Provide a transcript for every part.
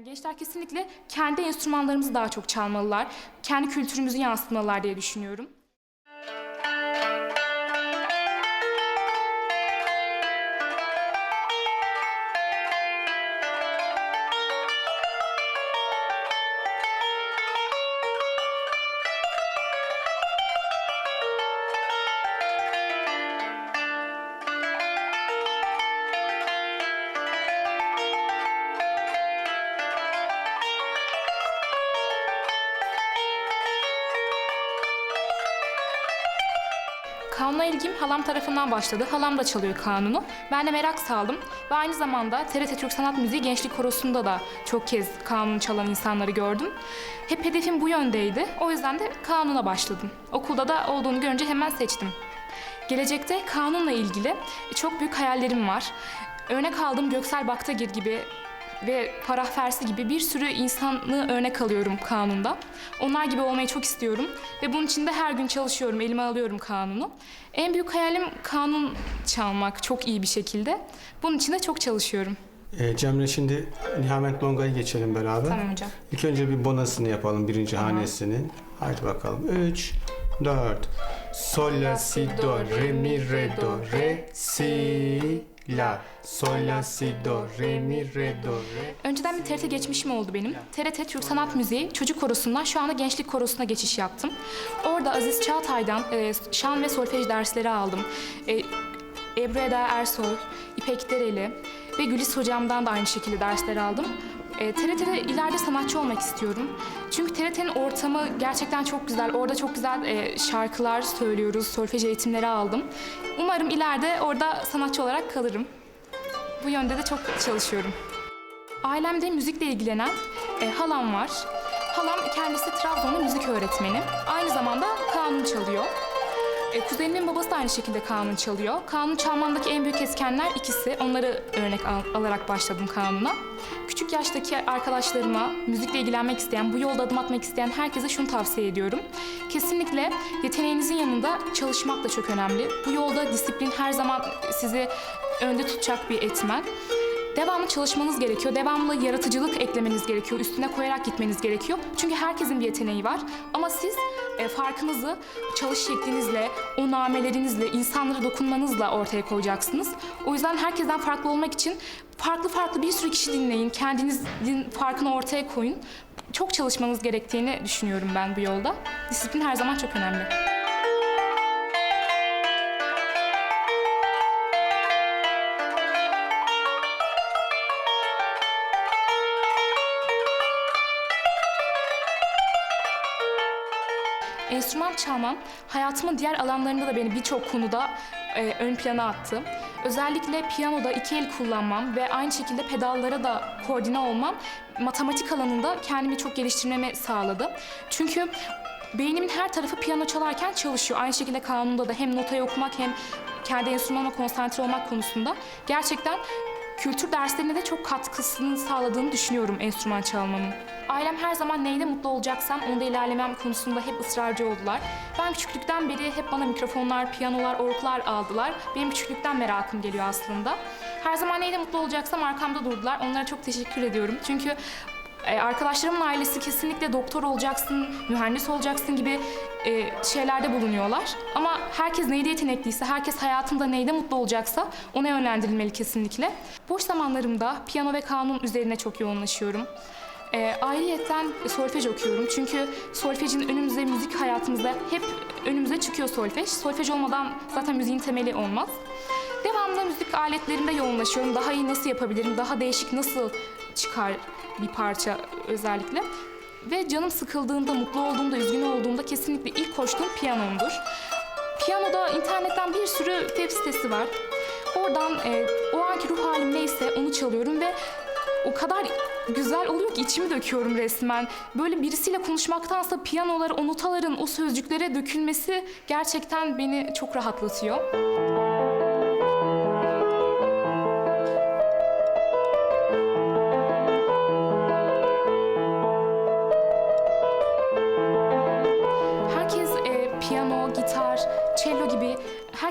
Yani gençler kesinlikle kendi enstrümanlarımızı daha çok çalmalılar. Kendi kültürümüzü yansıtmalılar diye düşünüyorum. Kanuna ilgim halam tarafından başladı. Halam da çalıyor kanunu. Ben de merak saldım. Ve aynı zamanda TRT Türk Sanat Müziği Gençlik Korosu'nda da çok kez kanun çalan insanları gördüm. Hep hedefim bu yöndeydi. O yüzden de kanuna başladım. Okulda da olduğunu görünce hemen seçtim. Gelecekte kanunla ilgili çok büyük hayallerim var. Örnek aldığım Göksel Baktagir gibi ve Farah Fersi gibi bir sürü insanı örnek alıyorum kanunda. Onlar gibi olmayı çok istiyorum ve bunun için de her gün çalışıyorum, elime alıyorum kanunu. En büyük hayalim kanun çalmak çok iyi bir şekilde. Bunun için de çok çalışıyorum. Ee, Cemre şimdi Nihamet Longa'yı geçelim beraber. Tamam hocam. İlk önce bir bonasını yapalım birinci hanesinin. Haydi bakalım. 3, 4. Sol, la, si, do, re, mi, re, do, re, si, la. Sol, la, si, do, re, mi, re, do, re. Önceden bir TRT geçmişim oldu benim. TRT Türk Sanat Müziği çocuk korosundan şu anda gençlik korosuna geçiş yaptım. Orada Aziz Çağatay'dan e, şan ve solfej dersleri aldım. E, Ebru Eda Ersoy, İpek Dereli ve Gülis hocamdan da aynı şekilde dersler aldım. E, TRT'de ileride sanatçı olmak istiyorum. Çünkü TRT'nin ortamı gerçekten çok güzel. Orada çok güzel e, şarkılar söylüyoruz, solfej eğitimleri aldım. Umarım ileride orada sanatçı olarak kalırım. Bu yönde de çok çalışıyorum. Ailemde müzikle ilgilenen e, halam var. Halam kendisi Trabzon'da müzik öğretmeni. Aynı zamanda kanun çalıyor. E, kuzenimin babası da aynı şekilde kanun çalıyor. Kanun çalmamdaki en büyük etkenler ikisi. Onları örnek al- alarak başladım kanuna. Küçük yaştaki arkadaşlarıma, müzikle ilgilenmek isteyen, bu yolda adım atmak isteyen herkese şunu tavsiye ediyorum. Kesinlikle yeteneğinizin yanında çalışmak da çok önemli. Bu yolda disiplin her zaman sizi önde tutacak bir etmen. Devamlı çalışmanız gerekiyor. Devamlı yaratıcılık eklemeniz gerekiyor. Üstüne koyarak gitmeniz gerekiyor. Çünkü herkesin bir yeteneği var. Ama siz e, farkınızı çalış şeklinizle, o namelerinizle, insanlara dokunmanızla ortaya koyacaksınız. O yüzden herkesten farklı olmak için farklı farklı bir sürü kişi dinleyin. Kendinizin farkını ortaya koyun. Çok çalışmanız gerektiğini düşünüyorum ben bu yolda. Disiplin her zaman çok önemli. Enstrüman çalmam hayatımın diğer alanlarında da beni birçok konuda e, ön plana attı. Özellikle piyanoda iki el kullanmam ve aynı şekilde pedallara da koordine olmam matematik alanında kendimi çok geliştirmemi sağladı. Çünkü beynimin her tarafı piyano çalarken çalışıyor. Aynı şekilde kanunda da hem notayı okumak hem kendi enstrümanıma konsantre olmak konusunda gerçekten kültür derslerine de çok katkısını sağladığını düşünüyorum enstrüman çalmamın. Ailem her zaman neyde mutlu olacaksam onda ilerlemem konusunda hep ısrarcı oldular. Ben küçüklükten beri hep bana mikrofonlar, piyanolar, orglar aldılar. Benim küçüklükten merakım geliyor aslında. Her zaman neyde mutlu olacaksam arkamda durdular. Onlara çok teşekkür ediyorum. Çünkü e, arkadaşlarımın ailesi kesinlikle doktor olacaksın, mühendis olacaksın gibi e, şeylerde bulunuyorlar. Ama herkes neyde yetenekliyse, herkes hayatında neyde mutlu olacaksa ona yönlendirilmeli kesinlikle. Boş zamanlarımda piyano ve kanun üzerine çok yoğunlaşıyorum. E, ayrıyeten solfej okuyorum çünkü solfejin önümüze müzik hayatımızda hep önümüze çıkıyor solfej. Solfej olmadan zaten müziğin temeli olmaz. Devamlı müzik aletlerinde yoğunlaşıyorum. Daha iyi nasıl yapabilirim, daha değişik nasıl çıkar bir parça özellikle. Ve canım sıkıldığında, mutlu olduğumda, üzgün olduğumda kesinlikle ilk koştuğum piyanomdur. Piyanoda internetten bir sürü web sitesi var. Oradan e, o anki ruh halim neyse onu çalıyorum ve o kadar güzel oluyor ki içimi döküyorum resmen. Böyle birisiyle konuşmaktansa piyanolara, o notaların, o sözcüklere dökülmesi gerçekten beni çok rahatlatıyor.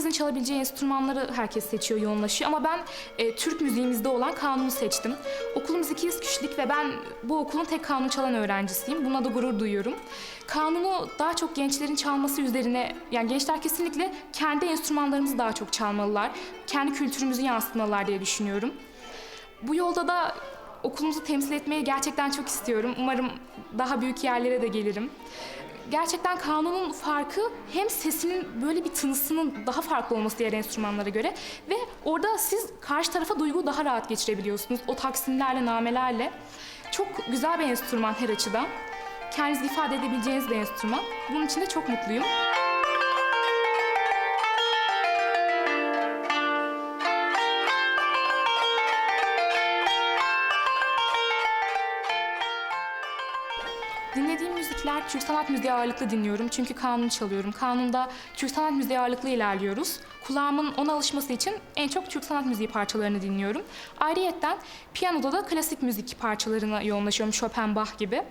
Herkesin çalabileceği enstrümanları herkes seçiyor, yoğunlaşıyor. Ama ben e, Türk müziğimizde olan kanunu seçtim. Okulumuz 200 kişilik ve ben bu okulun tek kanun çalan öğrencisiyim. Buna da gurur duyuyorum. Kanunu daha çok gençlerin çalması üzerine, yani gençler kesinlikle kendi enstrümanlarımızı daha çok çalmalılar. Kendi kültürümüzü yansıtmalılar diye düşünüyorum. Bu yolda da okulumuzu temsil etmeyi gerçekten çok istiyorum. Umarım daha büyük yerlere de gelirim. Gerçekten kanunun farkı hem sesinin böyle bir tınısının daha farklı olması diğer enstrümanlara göre ve orada siz karşı tarafa duyguyu daha rahat geçirebiliyorsunuz. O taksimlerle, namelerle. Çok güzel bir enstrüman her açıdan. Kendinizi ifade edebileceğiniz bir enstrüman. Bunun için de çok mutluyum. Türk sanat müziği ağırlıklı dinliyorum. Çünkü kanun çalıyorum. Kanunda Türk sanat müziği ağırlıklı ilerliyoruz. Kulağımın ona alışması için en çok Türk sanat müziği parçalarını dinliyorum. Ayrıyetten piyanoda da klasik müzik parçalarına yoğunlaşıyorum. Chopin, Bach gibi.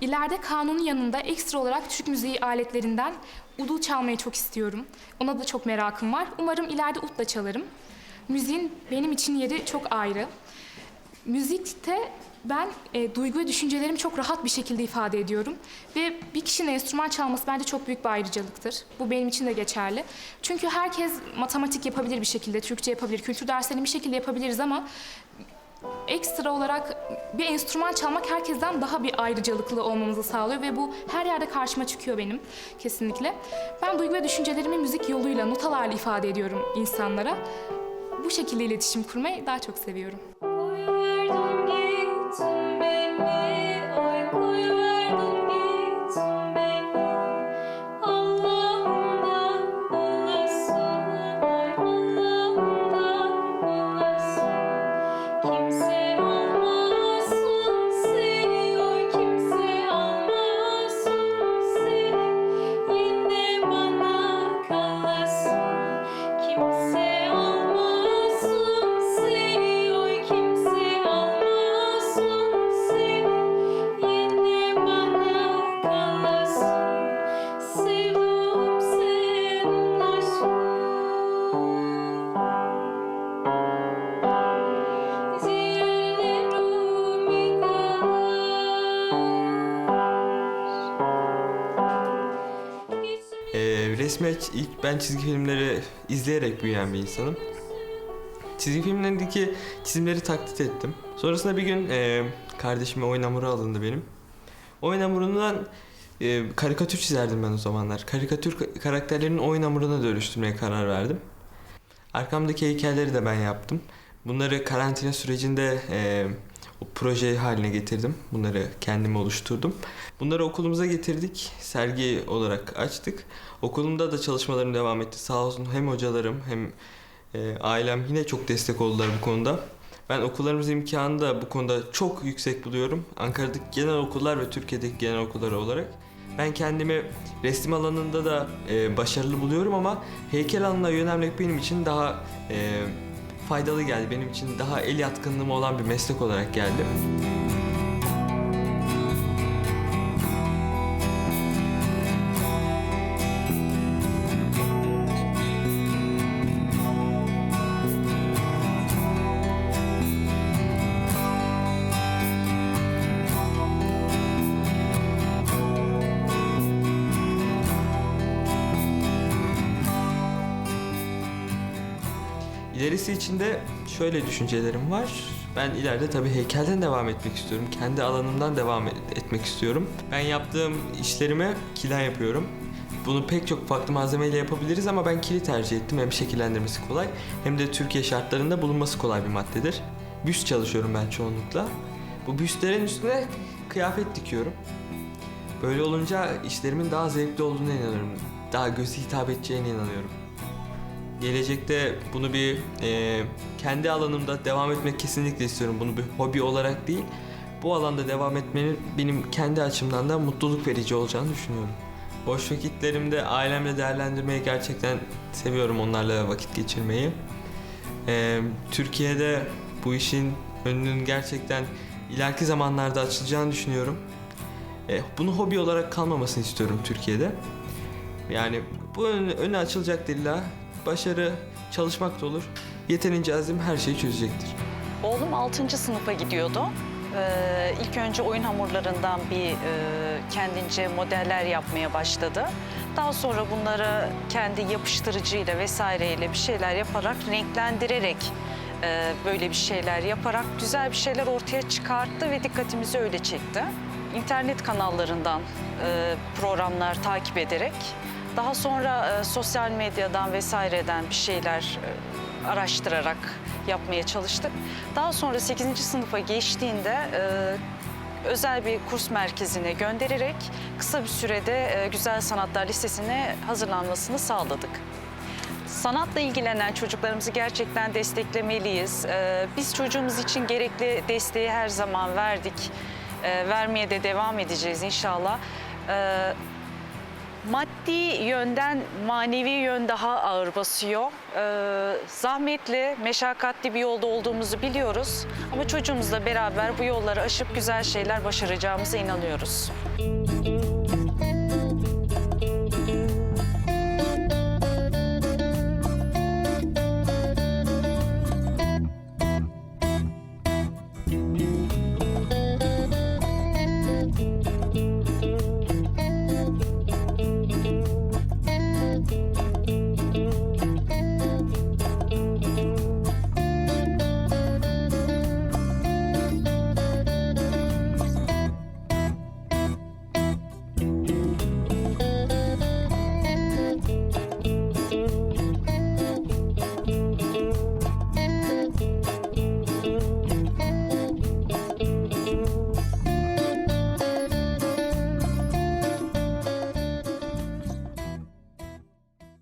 İleride kanunun yanında ekstra olarak Türk müziği aletlerinden udul çalmayı çok istiyorum. Ona da çok merakım var. Umarım ileride ut da çalarım. Müziğin benim için yeri çok ayrı. Müzikte ben e, duygu ve düşüncelerimi çok rahat bir şekilde ifade ediyorum. Ve bir kişinin enstrüman çalması bence çok büyük bir ayrıcalıktır. Bu benim için de geçerli. Çünkü herkes matematik yapabilir bir şekilde, Türkçe yapabilir, kültür derslerini bir şekilde yapabiliriz ama ekstra olarak bir enstrüman çalmak herkesten daha bir ayrıcalıklı olmamızı sağlıyor ve bu her yerde karşıma çıkıyor benim kesinlikle. Ben duygu ve düşüncelerimi müzik yoluyla, notalarla ifade ediyorum insanlara. Bu şekilde iletişim kurmayı daha çok seviyorum. singing. Resme ilk ben çizgi filmleri izleyerek büyüyen bir insanım. Çizgi filmlerindeki çizimleri taklit ettim. Sonrasında bir gün e, kardeşime oyun hamuru alındı benim. Oyun hamurundan e, karikatür çizerdim ben o zamanlar. Karikatür ka- karakterlerinin oyun hamuruna dönüştürmeye karar verdim. Arkamdaki heykelleri de ben yaptım. Bunları karantina sürecinde e, proje haline getirdim. Bunları kendim oluşturdum. Bunları okulumuza getirdik. Sergi olarak açtık. Okulumda da çalışmalarım devam etti. Sağ olsun hem hocalarım hem e, ailem yine çok destek oldular bu konuda. Ben okullarımız imkanını da bu konuda çok yüksek buluyorum. Ankara'daki genel okullar ve Türkiye'deki genel okullar olarak. Ben kendimi resim alanında da e, başarılı buluyorum ama heykel alanına yönelmek benim için daha e, faydalı geldi. Benim için daha el yatkınlığım olan bir meslek olarak geldi. İlerisi için de şöyle düşüncelerim var. Ben ileride tabii heykelden devam etmek istiyorum. Kendi alanımdan devam et- etmek istiyorum. Ben yaptığım işlerime kila yapıyorum. Bunu pek çok farklı malzemeyle yapabiliriz ama ben kili tercih ettim. Hem şekillendirmesi kolay hem de Türkiye şartlarında bulunması kolay bir maddedir. Büst çalışıyorum ben çoğunlukla. Bu büstlerin üstüne kıyafet dikiyorum. Böyle olunca işlerimin daha zevkli olduğuna inanıyorum. Daha göze hitap edeceğine inanıyorum. Gelecekte bunu bir e, kendi alanımda devam etmek kesinlikle istiyorum. Bunu bir hobi olarak değil, bu alanda devam etmenin benim kendi açımdan da mutluluk verici olacağını düşünüyorum. Boş vakitlerimde ailemle değerlendirmeyi gerçekten seviyorum onlarla vakit geçirmeyi. E, Türkiye'de bu işin önünün gerçekten ileriki zamanlarda açılacağını düşünüyorum. E, bunu hobi olarak kalmamasını istiyorum Türkiye'de. Yani Bu önü, önü açılacak illa. Başarı çalışmak da olur. Yeterince azim her şeyi çözecektir. Oğlum 6. sınıfa gidiyordu. Ee, ilk önce oyun hamurlarından bir e, kendince modeller yapmaya başladı. Daha sonra bunları kendi yapıştırıcıyla vesaireyle bir şeyler yaparak, renklendirerek e, böyle bir şeyler yaparak güzel bir şeyler ortaya çıkarttı ve dikkatimizi öyle çekti. İnternet kanallarından e, programlar takip ederek, daha sonra e, sosyal medyadan vesaireden bir şeyler e, araştırarak yapmaya çalıştık. Daha sonra 8. sınıfa geçtiğinde e, özel bir kurs merkezine göndererek kısa bir sürede e, Güzel Sanatlar Lisesi'ne hazırlanmasını sağladık. Sanatla ilgilenen çocuklarımızı gerçekten desteklemeliyiz. E, Biz çocuğumuz için gerekli desteği her zaman verdik. E, Vermeye de devam edeceğiz inşallah. E, Maddi yönden manevi yön daha ağır basıyor. Ee, zahmetli, meşakkatli bir yolda olduğumuzu biliyoruz. Ama çocuğumuzla beraber bu yolları aşıp güzel şeyler başaracağımıza inanıyoruz.